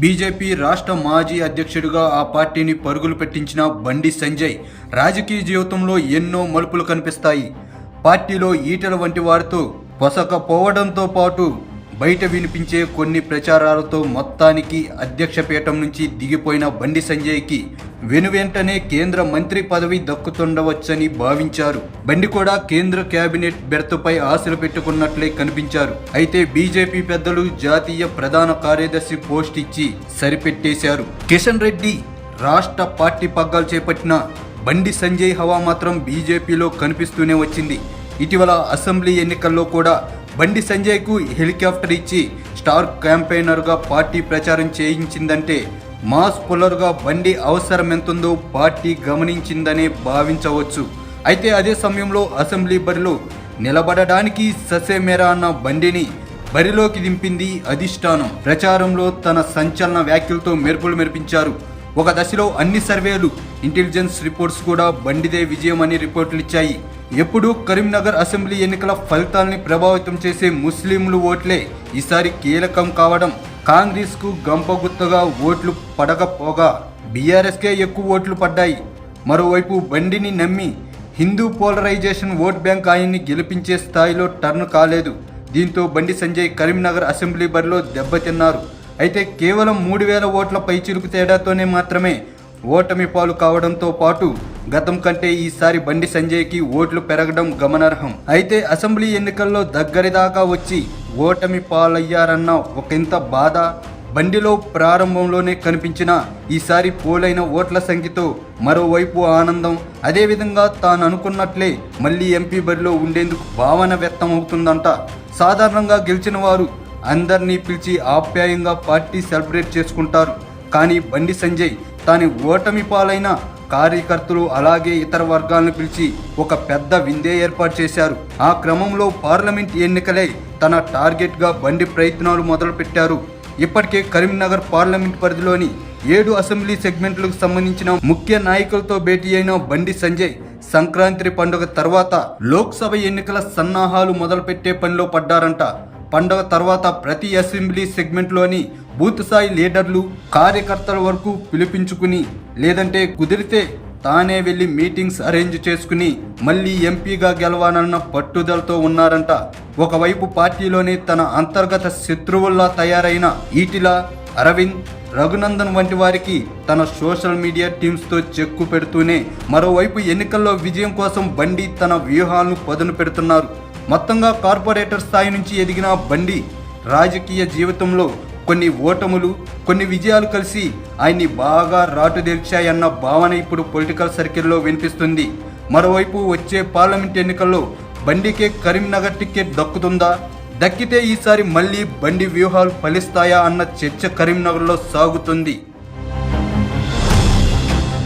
BJP రాష్ట్ర మాజీ అధ్యక్షుడిగా ఆ పార్టీని పరుగులు పెట్టించిన బండి సంజయ్ రాజకీయ జీవితంలో ఎన్నో మలుపులు కనిపిస్తాయి. పార్టీలో ఈటల వంటి వారితో పొసకపోవడంతో పాటు బయట వినిపించే కొన్ని ప్రచారాలతో మొత్తానికి అధ్యక్ష పీఠం నుంచి దిగిపోయిన బండి సంజయ్కి వెనువెంటనే కేంద్ర మంత్రి పదవి దక్కుతుండవచ్చని భావించారు. బండి కూడా కేంద్ర కేబినెట్ బెర్త్పై ఆశలు పెట్టుకున్నట్లే కనిపించారు. అయితే బీజేపీ పెద్దలు జాతీయ ప్రధాన కార్యదర్శి పోస్ట్ ఇచ్చి సరిపెట్టేశారు. కిషన్ రెడ్డి రాష్ట్ర పార్టీ పగ్గాలు చేపట్టిన బండి సంజయ్ హవా మాత్రం బీజేపీలో కనిపిస్తూనే వచ్చింది. ఇటీవల అసెంబ్లీ ఎన్నికల్లో కూడా బండి సంజయ్కు హెలికాప్టర్ ఇచ్చి స్టార్ క్యాంపెయినర్గా పార్టీ ప్రచారం చేయించిందంటే మాస్ పుల్లర్గా బండి అవసరం ఎంతుందో పార్టీ గమనించిందనే భావించవచ్చు. అయితే అదే సమయంలో అసెంబ్లీ బరిలో నిలబడడానికి ససేమేరా అన్న బండిని బరిలోకి దింపింది అధిష్టానం. ప్రచారంలో తన సంచలన వ్యాఖ్యలతో మెరుపులు మెరిపించారు. ఒక దశలో అన్ని సర్వేలు ఇంటెలిజెన్స్ రిపోర్ట్స్ కూడా బండిదే విజయం అని రిపోర్టులు ఇచ్చాయి ఎప్పుడు కరీంనగర్ అసెంబ్లీ ఎన్నికల ఫలితాల్ని ప్రభావితం చేసే ముస్లింలు ఓట్లే. ఈసారి కీలకం కావడం కాంగ్రెస్కు గంపగుత్తగా ఓట్లు పడకపోగా బీఆర్ఎస్కే ఎక్కువ ఓట్లు పడ్డాయి. మరోవైపు బండిని నమ్మి హిందూ పోలరైజేషన్ ఓట్ బ్యాంక్ ఆయన్ని గెలిపించే స్థాయిలో టర్న్ కాలేదు. దీంతో బండి సంజయ్ కరీంనగర్ అసెంబ్లీ బరిలో దెబ్బతిన్నారు. అయితే కేవలం మూడు వేల ఓట్ల పైచిరుకు తేడాతోనే మాత్రమే ఓటమి పాలు కావడంతో పాటు గతం కంటే ఈసారి బండి సంజయ్కి ఓట్లు పెరగడం గమనార్హం. అయితే అసెంబ్లీ ఎన్నికల్లో దగ్గరి దాకా వచ్చి ఓటమి పాలయ్యారన్న ఒకంత బాధ బండిలో ప్రారంభంలోనే కనిపించిన ఈసారి పోలైన ఓట్ల సంఖ్యతో మరోవైపు ఆనందం అదేవిధంగా తాను అనుకున్నట్లే మళ్ళీ ఎంపీ బరిలో ఉండేందుకు భావన వ్యక్తమవుతుందంట. సాధారణంగా గెలిచిన వారు అందరినీ పిలిచి ఆప్యాయంగా పార్టీ సెలబ్రేట్ చేసుకుంటారు. కానీ బండి సంజయ్ తాని ఓటమి పాలైన కార్యకర్తలు అలాగే ఇతర వర్గాలను పిలిచి ఒక పెద్ద విందే ఏర్పాటు చేశారు. ఆ క్రమంలో పార్లమెంట్ ఎన్నికలే తన టార్గెట్గా బండి ప్రయత్నాలు మొదలుపెట్టారు. ఇప్పటికే కరీంనగర్ పార్లమెంట్ పరిధిలోని ఏడు అసెంబ్లీ సెగ్మెంట్లకు సంబంధించిన ముఖ్య నాయకులతో భేటీ అయిన బండి సంజయ్ సంక్రాంతి పండుగ తర్వాత లోక్సభ ఎన్నికల సన్నాహాలు మొదలుపెట్టే పనిలో పడ్డారంట. పండుగ తర్వాత ప్రతి అసెంబ్లీ సెగ్మెంట్లోని బూత్ స్థాయి లీడర్లు కార్యకర్తల వరకు పిలిపించుకుని లేదంటే కుదిరితే తానే వెళ్ళి మీటింగ్స్ అరేంజ్ చేసుకుని మళ్ళీ ఎంపీగా గెలవాలన్న పట్టుదలతో ఉన్నారంట. ఒకవైపు పార్టీలోనే తన అంతర్గత శత్రువుల్లా తయారైన ఈటిల అరవింద్ రఘునందన్ వంటి వారికి తన సోషల్ మీడియా టీమ్స్తో చెక్కు పెడుతూనే మరోవైపు ఎన్నికల్లో విజయం కోసం బండి తన వ్యూహాలను పదును పెడుతున్నారు. మొత్తంగా కార్పొరేటర్ స్థాయి నుంచి ఎదిగిన బండి రాజకీయ జీవితంలో కొన్ని ఓటములు కొన్ని విజయాలు కలిసి ఆయన్ని బాగా రాటుదేల్చాయన్న భావన ఇప్పుడు పొలిటికల్ సర్కిల్లో వినిపిస్తుంది. మరోవైపు వచ్చే పార్లమెంట్ ఎన్నికల్లో బండికే కరీంనగర్ టికెట్ దక్కుతుందా? దక్కితే ఈసారి మళ్ళీ బండి వ్యూహాలు ఫలిస్తాయా అన్న చర్చ కరీంనగర్లో సాగుతుంది.